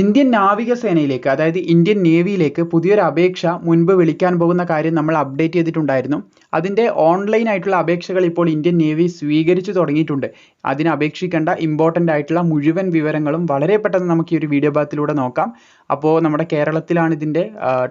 Indian നാവികസേനയിലേക്ക് അതായത് Indian നേവിയിലേക്ക് പുതിയൊരു അപേക്ഷ മുൻപ് വിളിക്കാൻ പോകുന്ന കാര്യം നമ്മൾ അപ്ഡേറ്റ് ചെയ്തിട്ടുണ്ടായിരുന്നു. അതിന്റെ ഓൺലൈൻ ആയിട്ടുള്ള അപേക്ഷകൾ ഇപ്പോൾ ഇന്ത്യൻ നേവി സ്വീകരിച്ചു തുടങ്ങിയിട്ടുണ്ട്. അതിന് അപേക്ഷിക്കേണ്ട ഇമ്പോർട്ടന്റ് ആയിട്ടുള്ള മുഴുവൻ വിവരങ്ങളും വളരെ പെട്ടെന്ന് നമുക്ക് ഈ ഒരു വീഡിയോ ഭാഗത്തിലൂടെ നോക്കാം. അപ്പോൾ നമ്മുടെ കേരളത്തിലാണ് ഇതിന്റെ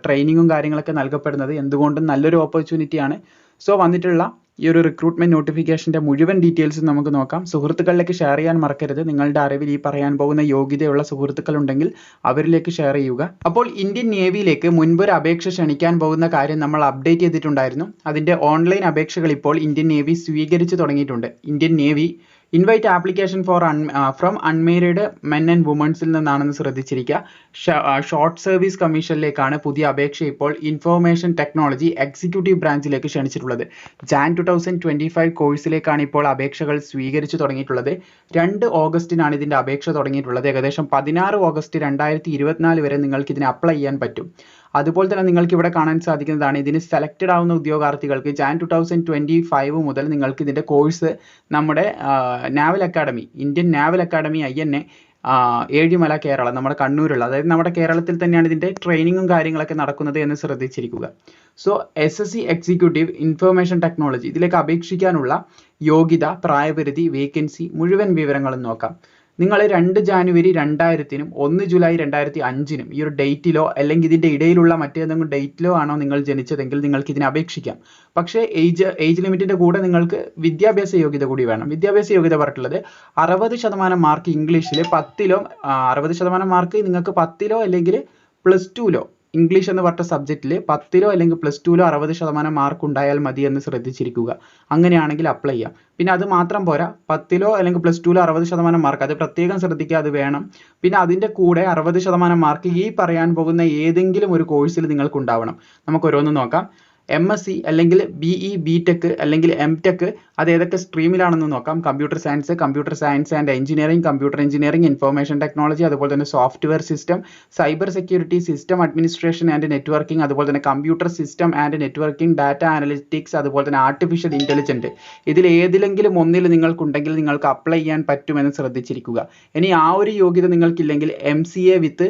ട്രെയിനിങ്ങും കാര്യങ്ങളൊക്കെ നൽകപ്പെടുന്നത്. എന്തുകൊണ്ടും നല്ലൊരു ഓപ്പർച്യൂണിറ്റിയാണ് സോ വന്നിട്ടുള്ള ഈ ഒരു റിക്രൂട്ട്മെന്റ് നോട്ടിഫിക്കേഷന്റെ മുഴുവൻ ഡീറ്റെയിൽസും നമുക്ക് നോക്കാം. സുഹൃത്തുക്കളിലേക്ക് ഷെയർ ചെയ്യാൻ മറക്കരുത്. നിങ്ങളുടെ അറിവിൽ ഈ പറയാൻ പോകുന്ന യോഗ്യതയുള്ള സുഹൃത്തുക്കൾ ഉണ്ടെങ്കിൽ അവരിലേക്ക് ഷെയർ ചെയ്യുക. അപ്പോൾ ഇന്ത്യൻ നേവിയിലേക്ക് മുൻപൊരു അപേക്ഷ ക്ഷണിക്കാൻ പോകുന്ന കാര്യം നമ്മൾ അപ്ഡേറ്റ് ചെയ്തിട്ടുണ്ടായിരുന്നു. അതിന്റെ ഓൺലൈൻ അപേക്ഷകൾ ഇപ്പോൾ ഇന്ത്യൻ നേവി സ്വീകരിച്ചു തുടങ്ങിയിട്ടുണ്ട്. Indian navy invite application for un from unmarried men and വുമൺസിൽ നിന്നാണെന്ന് ശ്രദ്ധിച്ചിരിക്കുക. ഷോർട്ട് സർവീസ് കമ്മീഷനിലേക്കാണ് പുതിയ അപേക്ഷ ഇപ്പോൾ ഇൻഫോർമേഷൻ ടെക്നോളജി എക്സിക്യൂട്ടീവ് ബ്രാഞ്ചിലേക്ക് ക്ഷണിച്ചിട്ടുള്ളത്. Jan two thousand twenty five കോഴ്സിലേക്കാണ് ഇപ്പോൾ അപേക്ഷകൾ സ്വീകരിച്ചു തുടങ്ങിയിട്ടുള്ളത്. രണ്ട് ഓഗസ്റ്റിനാണ് ഇതിന്റെ അപേക്ഷ തുടങ്ങിയിട്ടുള്ളത്. ഏകദേശം പതിനാറ് ഓഗസ്റ്റ് രണ്ടായിരത്തി ഇരുപത്തിനാല് വരെ നിങ്ങൾക്ക് ഇതിന് അപ്ലൈ ചെയ്യാൻ പറ്റും. അതുപോലെ തന്നെ നിങ്ങൾക്ക് ഇവിടെ കാണാൻ സാധിക്കുന്നതാണ് ഇതിന് സെലക്റ്റഡ് ആവുന്ന ഉദ്യോഗാർത്ഥികൾക്ക് Jan two thousand twenty five മുതൽ നിങ്ങൾക്ക് ഇതിന്റെ കോഴ്സ് നമ്മുടെ naval academy Indian naval academy I N A Ezhimala Kerala നമ്മുടെ കണ്ണൂരുള്ള അതായത് നമ്മുടെ കേരളത്തിൽ തന്നെയാണ് ഇതിന്റെ ട്രെയിനിങ്ങും കാര്യങ്ങളൊക്കെ നടക്കുന്നത് എന്ന് ശ്രദ്ധിച്ചിരിക്കുക. So S S C executive information technology ഇതിലേക്ക് അപേക്ഷിക്കാനുള്ള യോഗ്യത പ്രായപരിധി വേക്കൻസി മുഴുവൻ വിവരങ്ങളും നോക്കാം. നിങ്ങൾ രണ്ട് ജാനുവരി രണ്ടായിരത്തിനും ഒന്ന് ജൂലൈ രണ്ടായിരത്തി അഞ്ചിനും ഈ ഒരു ഡേറ്റിലോ അല്ലെങ്കിൽ ഇതിന്റെ ഇടയിലുള്ള മറ്റേതെങ്കിലും ഡേറ്റിലോ ആണോ നിങ്ങൾ ജനിച്ചതെങ്കിൽ നിങ്ങൾക്ക് ഇതിനെ അപേക്ഷിക്കാം. പക്ഷേ ഏജ് ഏജ് ലിമിറ്റിന്റെ കൂടെ നിങ്ങൾക്ക് വിദ്യാഭ്യാസ യോഗ്യത കൂടി വേണം. വിദ്യാഭ്യാസ യോഗ്യത പറഞ്ഞിട്ടുള്ളത് അറുപത് ശതമാനം മാർക്ക് ഇംഗ്ലീഷിൽ പത്തിലോ അറുപത് ശതമാനം മാർക്ക് നിങ്ങൾക്ക് പത്തിലോ അല്ലെങ്കിൽ പ്ലസ് ടുവിലോ ഇംഗ്ലീഷ് എന്ന് പറഞ്ഞ സബ്ജക്റ്റിൽ പത്തിലോ അല്ലെങ്കിൽ പ്ലസ് ടുവിലോ അറുപത് ശതമാനം മാർക്ക് ഉണ്ടായാൽ മതി എന്ന് ശ്രദ്ധിച്ചിരിക്കുക. അങ്ങനെയാണെങ്കിൽ അപ്ലൈ ചെയ്യാം. പിന്നെ അത് മാത്രം പോരാ. പത്തിലോ അല്ലെങ്കിൽ പ്ലസ് ടുവിലോ അറുപത് ശതമാനം മാർക്ക് അത് പ്രത്യേകം ശ്രദ്ധിക്കുക അത് വേണം. പിന്നെ അതിന്റെ കൂടെ അറുപത് ശതമാനം മാർക്ക് ഈ പറയാൻ പോകുന്ന ഏതെങ്കിലും ഒരു കോഴ്സിൽ നിങ്ങൾക്ക് ഉണ്ടാവണം നമുക്ക് ഓരോന്ന് നോക്കാം. എം എസ് സി അല്ലെങ്കിൽ ബിഇ ബി ടെക് അല്ലെങ്കിൽ എം ടെക് അത് ഏതൊക്കെ സ്ട്രീമിലാണെന്ന് നോക്കാം. Computer science computer science and engineering computer engineering information technology അതുപോലെ തന്നെ software system cyber security system administration and networking അതുപോലെ തന്നെ computer system and networking data analytics അതുപോലെ തന്നെ ആർട്ടിഫിഷ്യൽ ഇന്റലിജന്റ് ഇതിൽ ഏതിലെങ്കിലും ഒന്നിൽ നിങ്ങൾക്കുണ്ടെങ്കിൽ നിങ്ങൾക്ക് അപ്ലൈ ചെയ്യാൻ പറ്റുമെന്ന് ശ്രദ്ധിച്ചിരിക്കുക. ഇനി ആ ഒരു യോഗ്യത നിങ്ങൾക്കില്ലെങ്കിൽ M C A with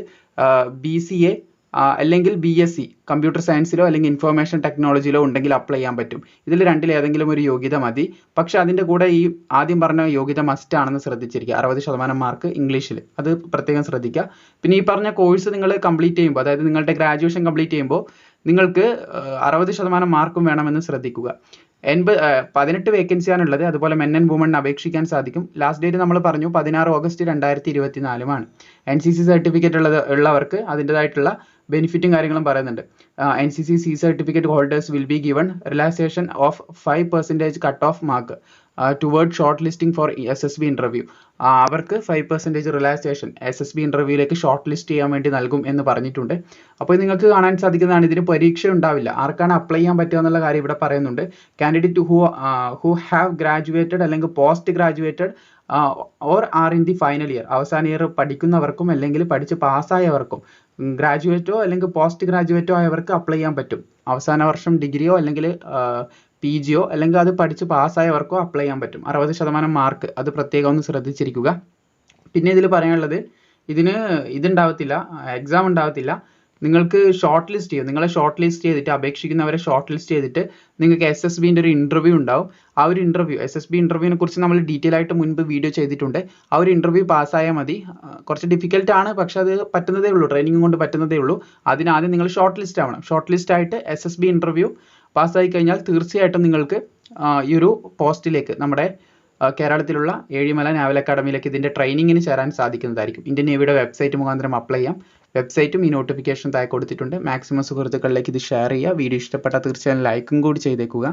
B C A അല്ലെങ്കിൽ ബി എസ് സി കമ്പ്യൂട്ടർ സയൻസിലോ അല്ലെങ്കിൽ ഇൻഫർമേഷൻ ടെക്നോളജിയിലോ ഉണ്ടെങ്കിൽ അപ്ലൈ ചെയ്യാൻ പറ്റും. ഇതിൽ രണ്ടിൽ ഏതെങ്കിലും ഒരു യോഗ്യത മതി. പക്ഷെ അതിന്റെ കൂടെ ഈ ആദ്യം പറഞ്ഞ യോഗ്യത മസ്റ്റ് ആണെന്ന് ശ്രദ്ധിച്ചിരിക്കുക. അറുപത് ശതമാനം മാർക്ക് ഇംഗ്ലീഷിൽ അത് പ്രത്യേകം ശ്രദ്ധിക്കുക. പിന്നെ ഈ പറഞ്ഞ കോഴ്സ് നിങ്ങൾ കംപ്ലീറ്റ് ചെയ്യുമ്പോൾ അതായത് നിങ്ങളുടെ ഗ്രാജുവേഷൻ കംപ്ലീറ്റ് ചെയ്യുമ്പോൾ നിങ്ങൾക്ക് അറുപത് ശതമാനം മാർക്കും വേണമെന്ന് ശ്രദ്ധിക്കുക. എൺപത് പതിനെട്ട് വേക്കൻസിയാണ് ഉള്ളത്. അതുപോലെ മെൻ ആൻഡ് വുമൺ അപേക്ഷിക്കാൻ സാധിക്കും. ലാസ്റ്റ് ഡേറ്റ് നമ്മൾ പറഞ്ഞു പതിനാറ് ഓഗസ്റ്റ് രണ്ടായിരത്തി ഇരുപത്തി നാലുമാണ് എൻ സി സി സർട്ടിഫിക്കറ്റ് ഉള്ളത് ഉള്ളവർക്ക് അതിന്റെതായിട്ടുള്ള ബെനിഫിറ്റും കാര്യങ്ങളും പറയുന്നുണ്ട്. N C C C certificate holders will be given relaxation of five percentage cut off mark toward short listing for S S B interview അവർക്ക് five percentage relaxation S S B ഇന്റർവ്യൂവിലേക്ക് short list ചെയ്യാൻ വേണ്ടി നൽകും എന്ന് പറഞ്ഞിട്ടുണ്ട്. അപ്പോൾ നിങ്ങൾക്ക് കാണാൻ സാധിക്കുന്നതാണ് ഇതിന് പരീക്ഷ ഉണ്ടാവില്ല. ആർക്കാണ് അപ്ലൈ ചെയ്യാൻ പറ്റുക എന്നുള്ള കാര്യം ഇവിടെ പറയുന്നുണ്ട്. Candidate who who have graduated അല്ലെങ്കിൽ post graduated or are in the final year അവസാന ഇയർ പഠിക്കുന്നവർക്കും അല്ലെങ്കിൽ പഠിച്ച് പാസ്സായവർക്കും ഗ്രാജുവേറ്റോ അല്ലെങ്കിൽ പോസ്റ്റ് ഗ്രാജുവേറ്റോ ആയവർക്ക് അപ്ലൈ ചെയ്യാൻ പറ്റും. അവസാന വർഷം ഡിഗ്രിയോ അല്ലെങ്കിൽ പി ജിയോ അല്ലെങ്കിൽ അത് പഠിച്ച് പാസ്സായവർക്കോ അപ്ലൈ ചെയ്യാൻ പറ്റും. അറുപത് ശതമാനം മാർക്ക് അത് പ്രത്യേകം ഒന്ന് ശ്രദ്ധിച്ചിരിക്കുക. പിന്നെ ഇതിൽ പറയാനുള്ളത് ഇതിന് ഇതുണ്ടാവത്തില്ല എക്സാം ഉണ്ടാവത്തില്ല. നിങ്ങൾക്ക് ഷോർട്ട് ലിസ്റ്റ് ചെയ്യും. നിങ്ങളെ ഷോർട്ട് ലിസ്റ്റ് ചെയ്തിട്ട് അപേക്ഷിക്കുന്നവരെ ഷോർട്ട് ലിസ്റ്റ് ചെയ്തിട്ട് നിങ്ങൾക്ക് എസ് എസ് ബിന്റെ ഒരു ഇന്റർവ്യൂ ഉണ്ടാവും. ആ ഒരു ഇന്റർവ്യൂ എസ് എസ് ബി ഇന്റർവ്യൂവിനെ കുറിച്ച് നമ്മൾ ഡീറ്റെയിൽ ആയിട്ട് മുൻപ് വീഡിയോ ചെയ്തിട്ടുണ്ട്. ആ ഒരു ഇന്റർവ്യൂ പാസ്സായാൽ മതി. കുറച്ച് ഡിഫിക്കൽട്ട് ആണ് പക്ഷേ അത് പറ്റുന്നതേ ഉള്ളൂ. ട്രെയിനിങ് കൊണ്ട് പറ്റുന്നതേ ഉള്ളൂ. അതിനാദ്യം നിങ്ങൾ ഷോർട്ട് ലിസ്റ്റ് ആവണം. ഷോർട്ട് ലിസ്റ്റ് ആയിട്ട് എസ് എസ് ബി ഇന്റർവ്യൂ പാസ്സായി കഴിഞ്ഞാൽ തീർച്ചയായിട്ടും നിങ്ങൾക്ക് ഈ ഒരു പോസ്റ്റിലേക്ക് നമ്മുടെ കേരളത്തിലുള്ള ഏഴിമല നാവൽ അക്കാഡമിയിലേക്ക് ഇതിന്റെ ട്രെയിനിങ്ങിന് ചേരാൻ സാധിക്കുന്നതായിരിക്കും. ഇന്ത്യൻ നേവിയുടെ വെബ്സൈറ്റ് മുഖാന്തരം അപ്ലൈ ചെയ്യാം. വെബ്സൈറ്റും ഈ നോട്ടിഫിക്കേഷൻ താഴെ കൊടുത്തിട്ടുണ്ട്. മാക്സിമം സുഹൃത്തുക്കളിലേക്ക് ഇത് ഷെയർ ചെയ്യുക. വീഡിയോ ഇഷ്ടപ്പെട്ടാൽ തീർച്ചയായും ലൈക്കും കൂടി ചെയ്തേക്കുക.